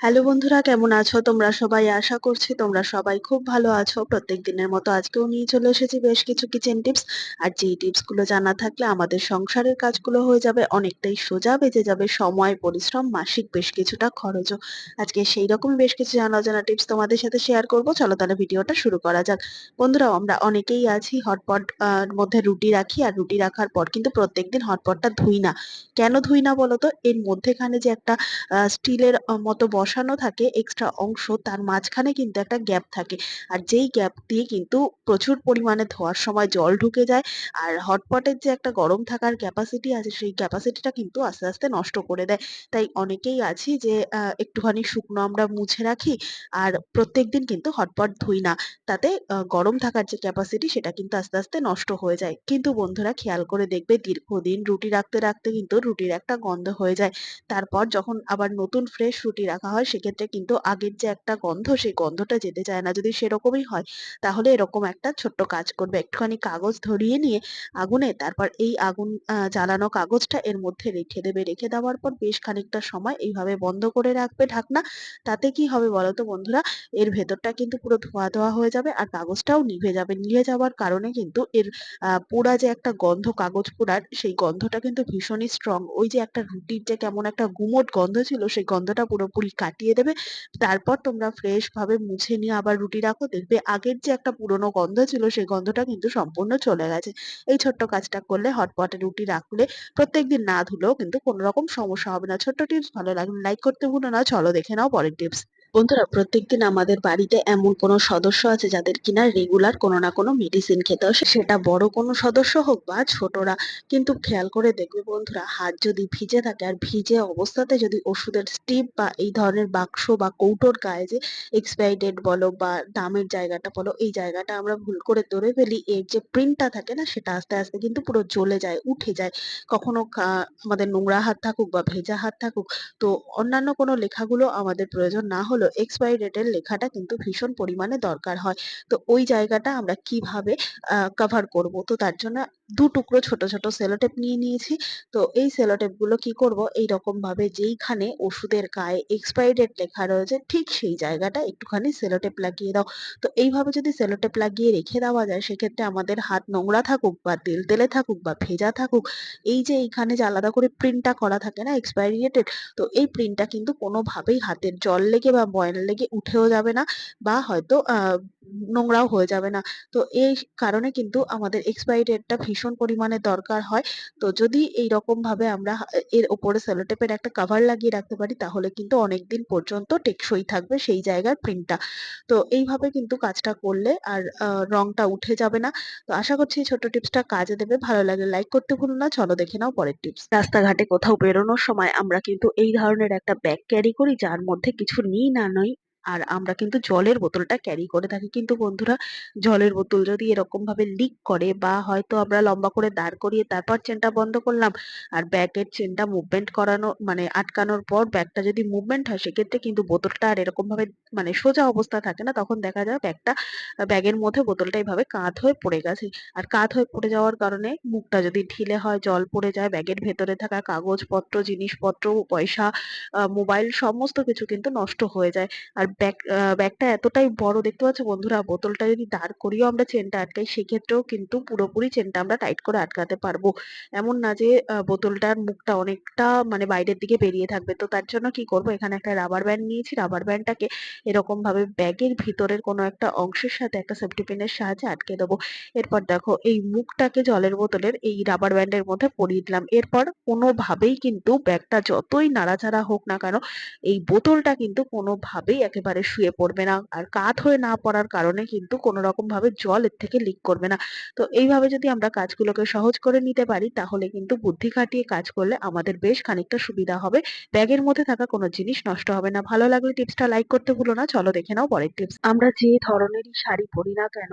Hello বন্ধুরা, কেমন আছো? তোমরা সবাই আশা করছি তোমরা সবাই খুব ভালো আছো। প্রত্যেক দিনের মতো আজকেও নিয়ে চলে এসেছি বেশ কিছু কিচেন টিপস আর যেই টিপসগুলো জানা থাকলে আমাদের সংসারের কাজগুলো হয়ে যাবে, অনেকটাই সোজা বেঁচে যাবে, সময়, পরিশ্রম, মাসিক বেশ কিছুটা খরচও। আজকে সেই রকম বেশ কিছু জানা অজানা টিপস তোমাদের সাথে শেয়ার করব। চলো তাহলে ভিডিওটা শুরু করা যাক। বন্ধুরা, আমরা অনেকেই আছি হটপট মধ্যে রুটি রাখি। আর রুটি রাখার পর কিন্তু প্রত্যেকদিন হটপটটা ধুই না। কেন ধুই না বলো তো এর মধ্যেখানে যে একটা স্টিলের মতো বসানো থাকে এক্সট্রা অংশ, তার মাঝখানে কিন্তু একটা গ্যাপ থাকে। আর যেই গ্যাপ দিয়ে কিন্তু প্রচুর পরিমাণে ধোয়ার সময় জল ঢুকে যায়, আর হটপটের যে একটা গরম থাকার ক্যাপাসিটি আছে, সেই ক্যাপাসিটিটা কিন্তু আস্তে আস্তে নষ্ট করে দেয়। তাই অনেকেই আছি যে একটুখানি শুকনো আমরা মুছে রাখি, আর প্রত্যেক দিন কিন্তু হটপট ধুই না। তাতে গরম থাকার যে ক্যাপাসিটি সেটা কিন্তু আস্তে আস্তে নষ্ট হয়ে যায়। কিন্তু বন্ধুরা, খেয়াল করে দেখবে, দীর্ঘদিন রুটি রাখতে রাখতে কিন্তু রুটির একটা গন্ধ হয়ে যায়। তারপর যখন আবার নতুন ফ্রেশ রুটি রাখা হয় সেক্ষেত্রে কিন্তু আগের যে একটা গন্ধ সেই গন্ধটা যেতে চায় না। যদি সেরকমই হয়, তাহলে এরকম একটা ছোট্ট কাজ করবে। একটুখানি কাগজ ধরিয়ে নিয়ে আগুনে তারপর এই আগুন জ্বালানো কাগজটা এর মধ্যে রেখে দেবে। রেখে দেওয়ার পর বেশ খানিকটা সময় এইভাবে বন্ধ করে রাখবে ঢাকনা। তাতে কি হবে বলতো বন্ধুরা? এর ভেতরটা কিন্তু পুরো ধোয়া ধোয়া হয়ে যাবে আর কাগজটাও নিভে যাবে। নিভে যাওয়ার কারণে কিন্তু এর পোড়া যে একটা গন্ধ, কাগজ পোড়ার সেই গন্ধটা কিন্তু ভীষণই স্ট্রং ওই যে একটা রুটির যে কেমন একটা গুমোট গন্ধ ছিল, সেই গন্ধটা পুরোপুরি কাটিয়ে দেবে। তারপর তোমরা ফ্রেশ ভাবে মুছে নিয়ে আবার রুটি রাখো। দেখবে আগের যে একটা পুরনো গন্ধ ছিল, সেই গন্ধটা কিন্তু সম্পূর্ণ চলে গেছে। এই ছোট্ট কাজটা করলে হটপটে রুটি রাখলে প্রত্যেকদিন না ধুলেও কিন্তু কোনো রকম সমস্যা হবে না। ছোট্ট টিপস ভালো লাগলে লাইক করতে ভুলো না। চলো দেখে নাও পরের টিপস বন্ধুরা, প্রত্যেকদিন আমাদের বাড়িতে এমন কোনো সদস্য আছে যাদের কিনা রেগুলার কোনো না কোনো মেডিসিন খেতে হয়। সেটা বড় কোনো সদস্য হোক বা ছোটরা, কিন্তু খেয়াল করে দেখবে বন্ধুরা, হাত যদি ভিজে থাকে আর ভিজে অবস্থাতে যদি ওষুধের স্টিপ বা এই ধরনের বাক্স বা কৌটোর গায়ে যে এক্সপায়ারি ডেট বলো বা দামের জায়গাটা বলো, এই জায়গাটা আমরা ভুল করে ধরে ফেলি, এর যে প্রিন্টটা থাকে না, সেটা আস্তে আস্তে কিন্তু পুরো জ্বলে যায়, উঠে যায়। কখনো আমাদের নোংরা হাত থাকুক বা ভেজা হাত থাকুক, তো অন্যান্য কোনো লেখাগুলো আমাদের প্রয়োজন না হলেও এক্সপায়ারি ডেটের লেখাটা কিন্তু ভীষণ পরিমাণে দরকার হয়। তো ওই জায়গাটা আমরা কীভাবে কভার করব? তো তার জন্য দু টুকরো ছোট ছোট সেলোটেপ নিয়ে নিয়েছি। তো এই সেলোটেপগুলো কি করব? এই রকম ভাবে যেইখানে ওষুধের গায়ে এক্সপায়ারি ডেট লেখা রয়েছে, ঠিক সেই জায়গাটা একটুখানি সেলোটেপ লাগিয়ে দাও। তো এইভাবে যদি সেলোটেপ লাগিয়ে রেখে দেওয়া যায়, সেক্ষেত্রে আমাদের হাত নোংরা থাকুক বা তেল তেলে থাকুক বা ভেজা থাকুক, এই যে এইখানে যে আলাদা করে প্রিন্টটা করা থাকে না এক্সপায়ারি ডেটের তো এই প্রিন্টটা কিন্তু কোনোভাবেই হাতের জল লেগে বা ময়লা লেগে উঠেও যাবে না বা হয়তো নোংরাও হয়ে যাবে না। তো এই কারণে কিন্তু আমাদের এক্সপায়ারি ডেটটা ভীষণ পরিমাণে দরকার হয়। তো যদি এই ভাবে আমরা এর ওপরে সেলোটেপের একটা কভার লাগিয়ে রাখতে পারি, তাহলে কিন্তু অনেকদিন পর্যন্ত টেকসই থাকবে সেই জায়গার প্রিন্টটা তো এইভাবে কিন্তু কাজটা করলে আর রংটা উঠে যাবে না। তো আশা করছি ছোট্ট টিপসটা কাজে দেবে। ভালো লাগলে লাইক করতে ভুলো না। চলো দেখে নাও পরের টিপস রাস্তাঘাটে কোথাও বেরোনোর সময় আমরা কিন্তু এই ধরনের একটা ব্যাগ ক্যারি করি, যার মধ্যে কিছু নিই না। নই আর আমরা কিন্তু জলের বোতলটা ক্যারি করে থাকি। কিন্তু বন্ধুরা, জলের বোতল যদি এরকম ভাবে লিক করে বা হয়তো আমরা লম্বা করে দাঁড় করিয়ে তারপর চেনটা বন্ধ করলাম আর ব্যাগের চেনটা মুভমেন্ট করানো মানে আটকানোর পর ব্যাগটা যদি মুভমেন্ট হয়, সেক্ষেত্রে কিন্তু বোতলটা আর এরকম ভাবে মানে সোজা অবস্থা থাকে না। তখন দেখা যায় ব্যাগটা ব্যাগের মধ্যে বোতলটা এইভাবে কাত হয়ে পড়ে গেছে। আর কাত হয়ে পড়ে যাওয়ার কারণে মুখটা যদি ঢিলে হয়, জল পড়ে যায় ব্যাগের ভেতরে থাকা কাগজপত্র, জিনিসপত্র, পয়সা মোবাইল সমস্ত কিছু কিন্তু নষ্ট হয়ে যায়। আর ব্যাগ ব্যাগটা এতটাই বড়, দেখতে পাচ্ছ বন্ধুরা? বোতলটা যদি দাঁড় করিয়েও আমরা চেনটা আটকাই, সেক্ষেত্রেও কিন্তু পুরোপুরি চেনটা আমরা টাইট করে আটকাতে পারব। এমন না যে বোতলটার মুখটা অনেকটা মানে বাইরের দিকে বেরিয়ে থাকবে। তো তার জন্য কি করব? এখানে একটা রাবার ব্যান্ড নিয়েছি। রাবার ব্যান্ডটাকে এরকম ভাবে ব্যাগের ভিতরের কোনো একটা অংশের সাথে একটা সেফটি পিনের সাহায্যে আটকে দেবো। এরপর দেখো, এই মুখটাকে জলের বোতলের এই রাবার ব্যান্ডের মধ্যে পরিয়ে দিলাম। এরপর কোনোভাবেই কিন্তু ব্যাগটা যতই নাড়াচাড়া হোক না কেন, এই বোতলটা কিন্তু কোনোভাবেই একেবারে শুয়ে পড়বে না। আর কাত হয়ে না পড়ার কারণে কিন্তু কোনো রকম ভাবে জল এর থেকে লিক করবে না। তো এইভাবে যদি আমরা কাজগুলোকে সহজ করে নিতে পারি, তাহলে কিন্তু বুদ্ধি খাটিয়ে কাজ করলে আমাদের বেশ খানিকটা সুবিধা হবে। ব্যাগের মধ্যে থাকা কোনো জিনিস নষ্ট হবে না। ভালো লাগলে টিপসটা লাইক করতে ভুলো না। চলো দেখে নাও পরের টিপস আমরা যে ধরনেরই শাড়ি পরি না কেন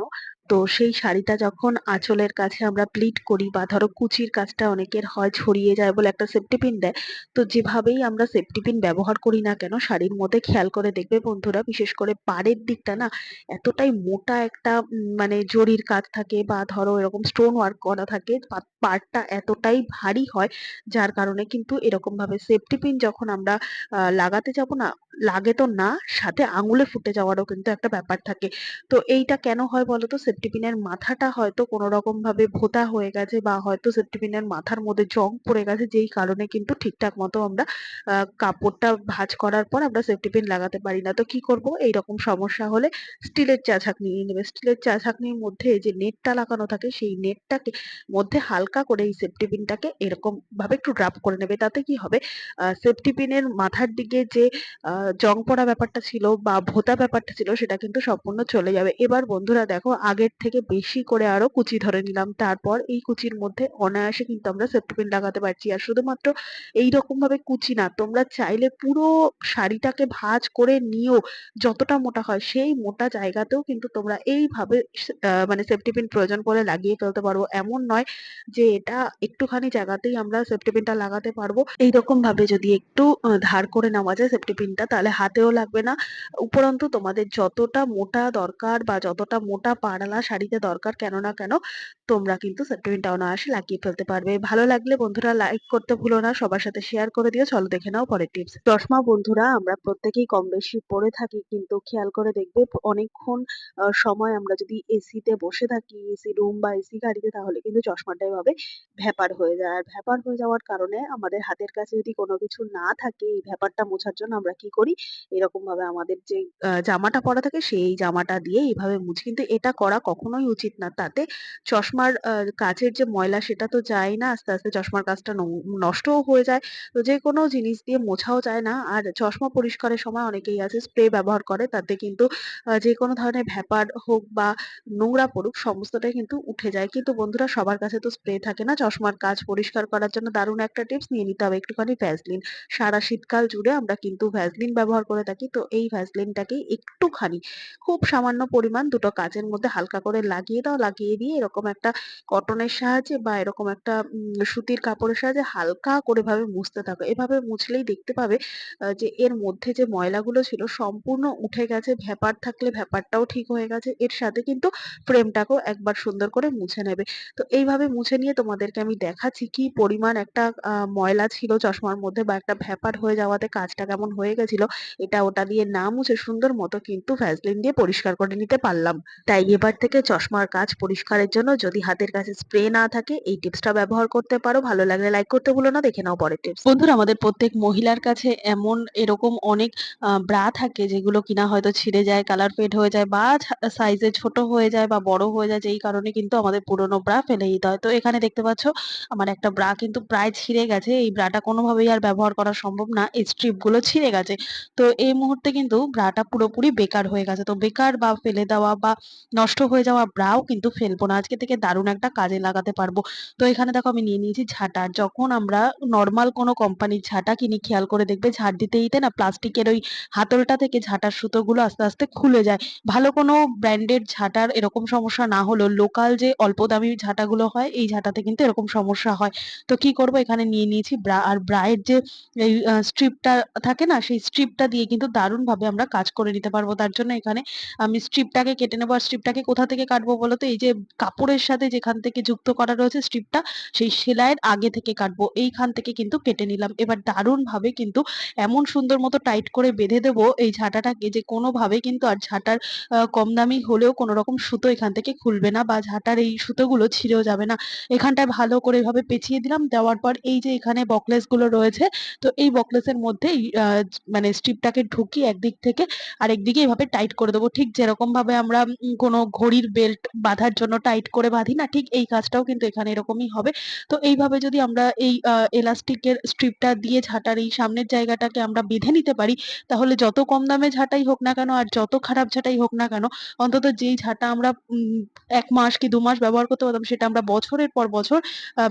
তো সেই শাড়িটা যখন আঁচলের কাছে আমরা প্লিট করি বা ধরো কুচির কাজটা অনেকের হয় ছড়িয়ে যায় বলে একটা সেফটি পিন দেয়, তো যেভাবেই আমরা সেফটি পিন ব্যবহার করি না কেন শাড়ির মধ্যে খেয়াল করে দেখবে বন্ধুরা, বিশেষ করে পাড়ের দিকটা না এতটাই মোটা একটা মানে জরির কাজ থাকে বা ধরো এরকম স্টোন ওয়ার্ক করা থাকে পাড়টা এতটাই ভারী হয় যার কারণে কিন্তু এরকম ভাবে সেফটি পিন যখন আমরা লাগাতে যাব না, লাগে তো না, সাথে আঙুলে ফুটে যাওয়ারও কিন্তু একটা ব্যাপার থাকে। তো এইটা কেন হয় বলতো সেফটি পিনের মাথাটা হয়তো কোনো রকম ভাবে ভোঁতা হয়ে গেছে বা হয়তো সেফটি পিনের মাথার মধ্যে জং পড়ে গেছে, যেই কারণে কিন্তু ঠিকঠাক মতো আমরা কাপড়টা ভাঁজ করার পর আমরা সেফটি পিন লাগাতে পারি না। তো কি করব? এইরকম সমস্যা হলে স্টিলের চা ছাঁকনি নিয়ে নেবে। স্টিলের চা ছাঁকনির মধ্যে যে নেটটা লাগানো থাকে, সেই নেটটাকে মধ্যে হালকা করে এই সেফটি পিনটাকে এরকম ভাবে একটু ড্রাপ করে নেবে। তাতে কি হবে? সেফটি পিনের মাথার দিকে যে জং পড়া ব্যাপারটা ছিল বা ভোঁতা ব্যাপারটা ছিল, সেটা কিন্তু সম্পূর্ণ চলে যাবে। এবার বন্ধুরা দেখো আগের থেকে বেশি করে আরও কুচি ধরে নিলাম। তারপর এই কুচির মধ্যে অনায়াসে কিন্তু আমরা সেফটি পিন লাগাতে পারছি। আর শুধুমাত্র এইরকম ভাবে কুচি না, তোমরা চাইলে পুরো শাড়িটাকে ভাঁজ করে নিয়েও যতটা মোটা হয় সেই মোটা জায়গাতেও কিন্তু তোমরা এইভাবে মানে সেফটি পিন প্রয়োজন পড়লে লাগিয়ে ফেলতে পারব এমন নয় যে এটা একটুখানি জায়গাতেই আমরা সেফটি পিনটা লাগাতে পারব। এইরকম ভাবে যদি একটু ধার করে নেওয়া যায় সেফটি পিনটা তাহলে হাতেও লাগবে না। উপরন্তু তোমাদের যতটা মোটা দরকার বা যতটা মোটা পাড়ালা শাড়িতে দরকার কেন না কেন, তোমরা কিন্তু সেফটি পিনটা অনায়াসে লাগিয়ে ফেলতে পারবে। ভালো লাগলে বন্ধুরা লাইক করতে ভুলো না, সবার সাথে শেয়ার করে দিও, চলো দেখে নাও পরের টিপস চশমা বন্ধুরা, আমরা প্রত্যেকেই কম বেশি পরে থাকি, কিন্তু খেয়াল করে দেখবে অনেকক্ষণ সময় আমরা যদি এসিতে বসে থাকি এসি রুম বা এসি গাড়িতে, তাহলে কিন্তু চশমাটা এভাবে ভ্যাপার হয়ে যায়। আর ভ্যাপার হয়ে যাওয়ার কারণে আমাদের হাতের কাছে যদি কোনো কিছু না থাকে, এই ভ্যাপারটা মোছার জন্য আমরা কি করি? এরকম ভাবে আমাদের যে জামাটা পরা থাকে, সেই জামাটা দিয়ে এইভাবে মুছি। কিন্তু এটা করা কখনোই উচিত না। তাতে চশমার কাচের যে ময়লা সেটা তো যায় না, আস্তে আস্তে চশমার কাচটা নষ্টও হয়ে যায়। তো যে কোনো জিনিস দিয়ে মোছাও যায় না। আর চশমা পরিষ্কারের সময় অনেকেই আছে স্প্রে ব্যবহার করে। তাতে কিন্তু যে কোনো ধরনের ভ্যাপার হোক বা নোংরা পড়ুক, সমস্তটাই কিন্তু উঠে যায়। কিন্তু বন্ধুরা, সবার কাছে তো স্প্রে থাকে না। চশমার কাঁচ পরিষ্কার করার জন্য দারুণ একটা টিপস নিয়ে নিতে হবে একটুখানি ভ্যাসলিন সারা শীতকাল জুড়ে আমরা কিন্তু ভ্যাসলিন ব্যবহার করে থাকি। তো এই ভ্যাসলিনটাকে একটুখানি, খুব সামান্য পরিমাণ দুটো কাঁচের মধ্যে হালকা করে লাগিয়ে দাও, লাগিয়ে দিয়ে এরকম একটা কটনের সাহায্যে বা এরকম একটা সুতির কাপড়ের সাহায্যে হালকা করে ভাবে মুছতে থাকো। এভাবে মুছলেই দেখতে পাবে যে এর মধ্যে যে ময়লাগুলো ছিল সম্পূর্ণ উঠে গেছে ভ্যাপার থাকলে ভ্যাপারটাও ঠিক হয়ে গেছে, এর সাথে কিন্তু ফ্রেমটাকেও একবার সুন্দর করে মুছে নেবে। তো এইভাবে মুছে নিয়ে তোমাদেরকে আমি দেখাচ্ছি কি পরিমাণ একটা ময়লা ছিল চশমার মধ্যে বা একটা ভ্যাপার হয়ে যাওয়াতে কাজটা কেমন হয়ে গেছিল, এটা ওটা দিয়ে না মুছে সুন্দর মতো কিন্তু ভ্যাসলিন দিয়ে পরিষ্কার করে নিতে পারলাম। তাই এবার থেকে চশমার কাঁচ পরিষ্কারের জন্য যদি হাতের কাছে স্প্রে না থাকে, এই টিপসটা ব্যবহার করতে পারো। ভালো লাগলে লাইক করতে ভুলো না, দেখে নাও পরের টিপস বন্ধুরা, আমাদের প্রত্যেক মহিলার কাছে এমন এরকম অনেক ব্রা থাকে যেগুলো কিনা হয়তো ছিঁড়ে যায় কালার ফেড হয়ে যায় বা সাইজে ছোট হয়ে যায় বা বড় হয়ে যায়, যেই কারণে কিন্তু আমাদের পুরোনো ব্রা ফেলে দিতে হয়। তো এখানে দেখতে পাচ্ছ, আমার একটা ব্রা কিন্তু প্রায় ছিঁড়ে গেছে। এই ব্রাটা কোনোভাবেই আর ব্যবহার করা সম্ভব না। এই স্ট্রিপগুলো ছিঁড়ে গেছে। তো এই মুহূর্তে কিন্তু ব্রাটা পুরোপুরি বেকার হয়ে গেছে। তো বেকার বা ফেলে দেওয়া বা নষ্ট হয়ে যাওয়া ব্রাও কিন্তু ফেলব না। আজকে থেকে দারুণ একটা কাজে লাগাতে পারব। তো এখানে দেখো আমি নিয়ে নিয়েছি ঝাঁটা। যখন আমরা নর্মাল কোনো কোম্পানির ঝাঁটা কিনি, খেয়াল করে দেখবে ঝাঁট দিতে দিতে না প্লাস্টিকের ওই হাতলটা থেকে ঝাঁটার সুতোগুলো আস্তে আস্তে খুলে যায়। ভালো কোনো ব্র্যান্ডেড ঝাঁটার এরকম সমস্যা না হলেও লোকাল যে অল্প দামি ঝাঁটাগুলো হয়, এই ঝাঁটাতে কিন্তু এরকম সমস্যা হয়। তো কি করব? এখানে নিয়ে নিয়েছি ব্রা, আর ব্রায়ের যে এই স্ট্রিপটা থাকে না, সেই স্ট্রিপটা দিয়ে কিন্তু দারুণ ভাবে আমরা কাজ করে নিতে পারব। তার জন্য এখানে আমি স্ট্রিপটাকে কেটে নেব, আর স্ট্রিপটাকে কোথা থেকে কাটবো বলো তো এই যে কাপড়ের সাথে যেখান থেকে যুক্ত করা রয়েছে স্ট্রিপটা সেই সেলাইয়ের আগে থেকে কাটবো। এইখান থেকে কিন্তু কেটে নিলাম। এবার দারুণ ভাবে কিন্তু এমন সুন্দর মতো টাইট করে বেঁধে দেবো, এই ঝাঁটাটাকে যে কোনোভাবে কিন্তু আর ঝাঁটার কম দামি হলেও কোনো রকম সুতো এখান থেকে খুলবে না বা ঝাঁটার এই সুতোগুলো ছিঁড়েও যাবে না। এখানটায় ভালো করে এভাবে পেঁচিয়ে দিলাম, দেওয়ার পর এই যে এখানে বকলেসগুলো রয়েছে, তো এই বকলেসের মধ্যে মানে স্ট্রিপটাকে ঢুকিয়ে একদিক থেকে আর একদিকে এভাবে টাইট করে দেবো। ঠিক যেরকম ভাবে আমরা কোনো ঘড়ির বেল্ট বাঁধার জন্য টাইট করে বাঁধি, না ঠিক এই কাজটাও কিন্তু এখানে এরকমই হবে। তো এইভাবে যদি আমরা এই এলাস্টিকের স্ট্রিপটা দিয়ে ঝাঁটার এই সামনের জায়গাটাকে আমরা বেঁধে নিতে পারি, তাহলে যত কম দামে ঝাঁটাই হোক না কেন আর যত খারাপ ঝাঁটাই হোক না কেন, অন্তত যেই ঝাঁটা আমরা এক মাস কি দু মাস ব্যবহার করতে পারতাম, সেটা আমরা বছরের পর বছর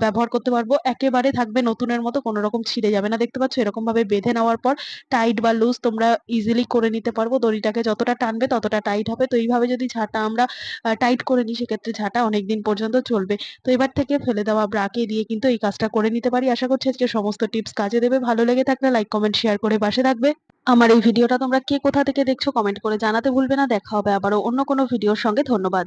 ব্যবহার করতে পারব। একেবারে থাকবে নতুনের মতো কোনো রকম ছিঁড়ে যাবে না। দেখতে পাচ্ছ এরকম ভাবে বেঁধে নেওয়ার পর টাইট বা লুজ তোমরা ইজিলি করে নিতে পারব। দড়িটাকে যতটা টানবে ততটা টাইট হবে। তো এইভাবে যদি ঝাঁটা আমরা টাইট করে নিই, সেক্ষেত্রে ঝাঁটা অনেকদিন পর্যন্ত চলবে। তো এবার থেকে ফেলে দেওয়া ব্রাকে দিয়ে কিন্তু এই কাজটা করে নিতে পারি। আশা করছি আজকে সমস্ত টিপস কাজে দেবে। ভালো লেগে থাকলে লাইক কমেন্ট শেয়ার করে পাশে থাকবে। আমার এই ভিডিওটা তোমরা কে কোথা থেকে দেখছ কমেন্ট করে জানাতে ভুলবে না। দেখা হবে আবারও অন্য কোনো ভিডিওর সঙ্গে। ধন্যবাদ।